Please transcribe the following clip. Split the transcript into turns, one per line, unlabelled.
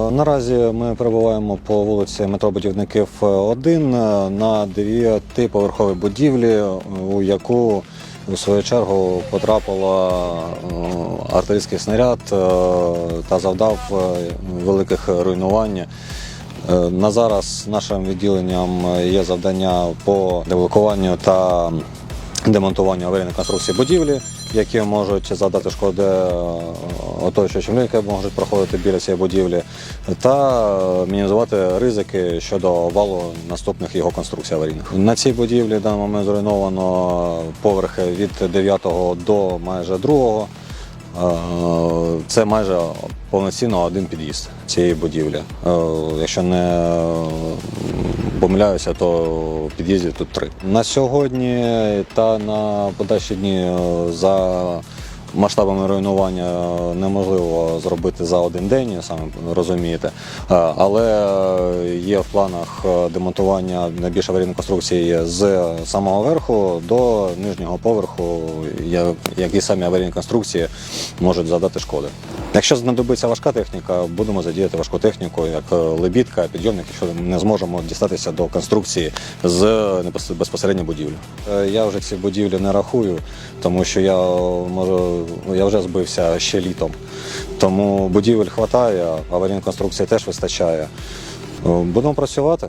Наразі ми перебуваємо по вулиці Метробудівників 1 на дев'ятиповерховій будівлі, у яку у свою чергу потрапила е, артилерійський снаряд е, та завдав е, великих руйнувань. Е, На зараз нашим відділенням є завдання по деблокуванню та демонтуванню аварійної конструкції будівлі, які можуть завдати шкоди е, оточуючим які можуть проходити біля цієї будівлі, та е, мінімізувати ризики щодо валу наступних його конструкцій аварійних. На цій будівлі в даний момент зруйновано поверхи від 9 до майже 2. Е, Це майже повноцінно один під'їзд цієї будівлі. Е, Якщо не помиляюся, то під'їздів тут три. На сьогодні та на подальші дні за масштабами руйнування неможливо зробити за один день, саме розумієте. Е, Але є в планах е, демонтування найбільш аварійної конструкції з самого верху до нижнього поверху, які самі аварійні конструкції можуть завдати шкоди. Якщо знадобиться важка техніка, будемо задіяти важку техніку, як е, лебідка, підйомник, якщо не зможемо дістатися до конструкції з безпосередньо будівлі. Е, Я вже ці будівлі не рахую, тому що я можу, я вже збився ще літом. Тому будівель вистачає, аварійної конструкції теж вистачає. Е, Будемо працювати.